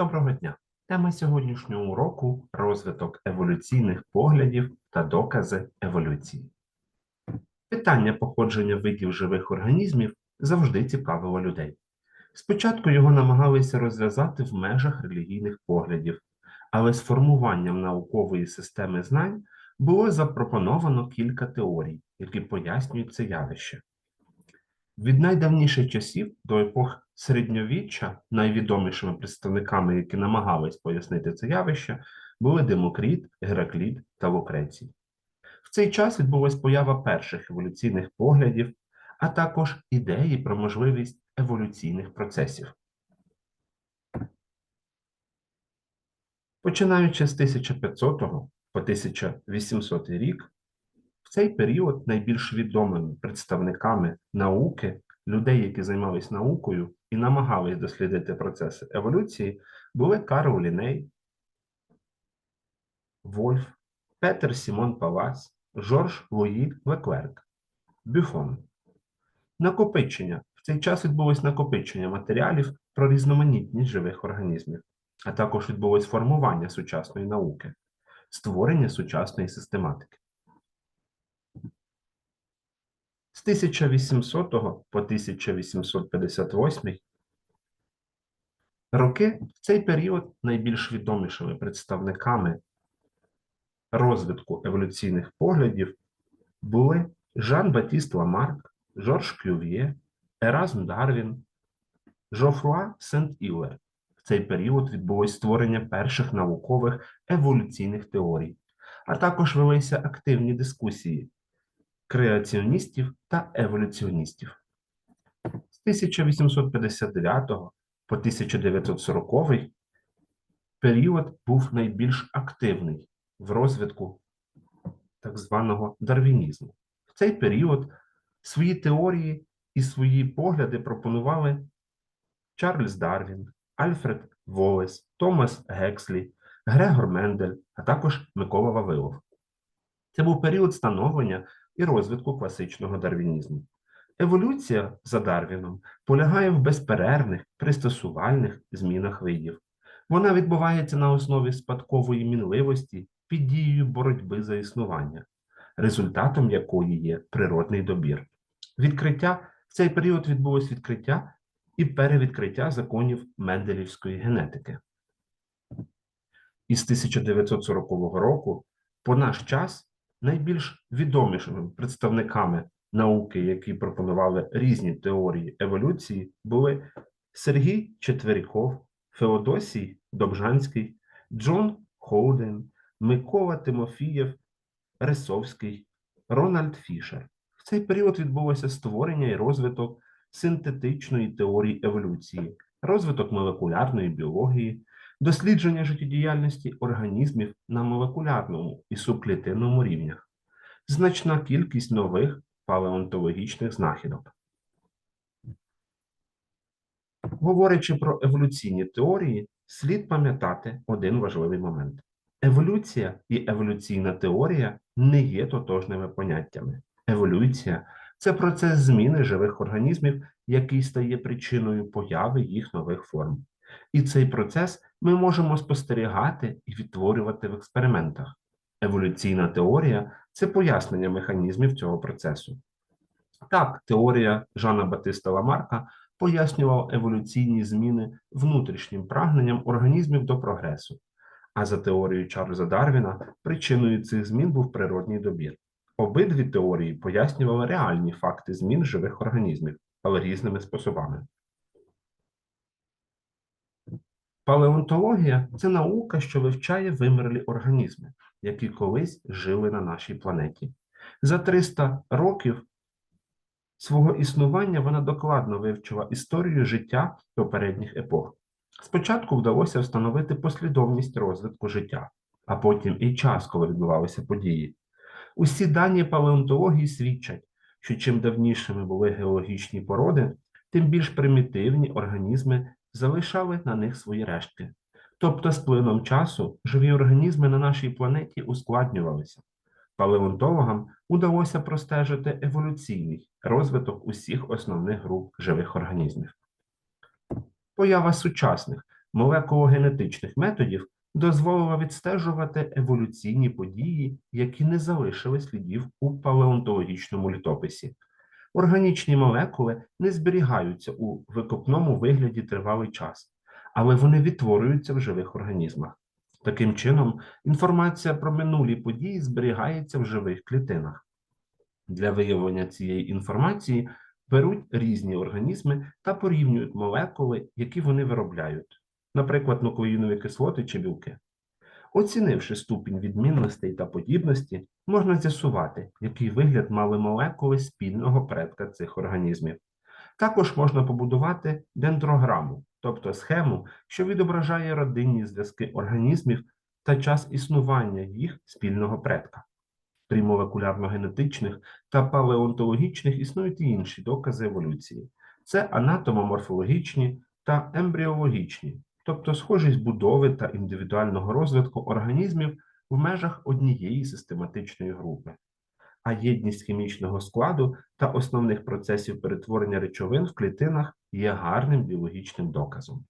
Доброго дня! Тема сьогоднішнього уроку розвиток еволюційних поглядів та докази еволюції. Питання походження видів живих організмів завжди цікавило людей. Спочатку його намагалися розв'язати в межах релігійних поглядів, але з формуванням наукової системи знань було запропоновано кілька теорій, які пояснюють це явище. Від найдавніших часів до епох середньовіччя найвідомішими представниками, які намагались пояснити це явище, були Демокріт, Геракліт та Лукрецій. В цей час відбулась поява перших еволюційних поглядів, а також ідеї про можливість еволюційних процесів. Починаючи з 1500 по 1800 рік, в цей період найбільш відомими представниками науки, людей, які займалися наукою і намагались дослідити процеси еволюції, були Карл Ліней, Вольф, Петер Сімон Палас, Жорж Луї Леклерк, Бюфон. Накопичення. В цей час відбулось накопичення матеріалів про різноманітність живих організмів, а також відбулось формування сучасної науки, створення сучасної систематики. З 1800 по 1858 роки в цей період найбільш відомішими представниками розвитку еволюційних поглядів були Жан Батіст Ламарк, Жорж Кюв'є, Еразм Дарвін, Жофруа Сент-Ілер. В цей період відбулось створення перших наукових еволюційних теорій, а також велися активні дискусії креаціоністів та еволюціоністів. З 1859 по 1940 період був найбільш активний в розвитку так званого дарвінізму. В цей період свої теорії і свої погляди пропонували Чарльз Дарвін, Альфред Волес, Томас Гекслі, Грегор Мендель, а також Микола Вавилов. Це був період становлення і розвитку класичного дарвінізму. Еволюція за Дарвіном полягає в безперервних пристосувальних змінах видів. Вона відбувається на основі спадкової мінливості під дією боротьби за існування, результатом якої є природний добір. Відкриття в цей період відбулось відкриття і перевідкриття законів Менделівської генетики. Із 1940 року по наш час найбільш відомішими представниками науки, які пропонували різні теорії еволюції, були Сергій Четверіков, Феодосій Добжанський, Джон Хоуден, Микола Тимофієв, Рисовський, Рональд Фішер. В цей період відбулося створення і розвиток синтетичної теорії еволюції, розвиток молекулярної біології, дослідження життєдіяльності організмів на молекулярному і субклітинному рівнях, значна кількість нових палеонтологічних знахідок. Говорячи про еволюційні теорії, слід пам'ятати один важливий момент. Еволюція і еволюційна теорія не є тотожними поняттями. Еволюція це процес зміни живих організмів, який стає причиною появи їх нових форм. І цей процес ми можемо спостерігати і відтворювати в експериментах. Еволюційна теорія це пояснення механізмів цього процесу. Так, теорія Жана Батиста Ламарка пояснювала еволюційні зміни внутрішнім прагненням організмів до прогресу. А за теорією Чарльза Дарвіна причиною цих змін був природній добір. Обидві теорії пояснювали реальні факти змін живих організмів, але різними способами. Палеонтологія це наука, що вивчає вимерлі організми, які колись жили на нашій планеті. За 300 років свого існування вона докладно вивчила історію життя попередніх епох. Спочатку вдалося встановити послідовність розвитку життя, а потім і час, коли відбувалися події. Усі дані палеонтології свідчать, що чим давнішими були геологічні породи, тим більш примітивні організми залишали на них свої рештки. Тобто, з плином часу живі організми на нашій планеті ускладнювалися. Палеонтологам удалося простежити еволюційний розвиток усіх основних груп живих організмів. Поява сучасних молекулогенетичних методів дозволила відстежувати еволюційні події, які не залишили слідів у палеонтологічному літописі. Органічні молекули не зберігаються у викопному вигляді тривалий час, але вони відтворюються в живих організмах. Таким чином, інформація про минулі події зберігається в живих клітинах. Для виявлення цієї інформації беруть різні організми та порівнюють молекули, які вони виробляють, наприклад, нуклеїнові кислоти чи білки. Оцінивши ступінь відмінностей та подібності, можна з'ясувати, який вигляд мали молекули спільного предка цих організмів. Також можна побудувати дендрограму, тобто схему, що відображає родинні зв'язки організмів та час існування їх спільного предка. Крім молекулярно-генетичних та палеонтологічних існують і інші докази еволюції. Це анатомоморфологічні та ембріологічні, тобто схожість будови та індивідуального розвитку організмів в межах однієї систематичної групи. А єдність хімічного складу та основних процесів перетворення речовин в клітинах є гарним біологічним доказом.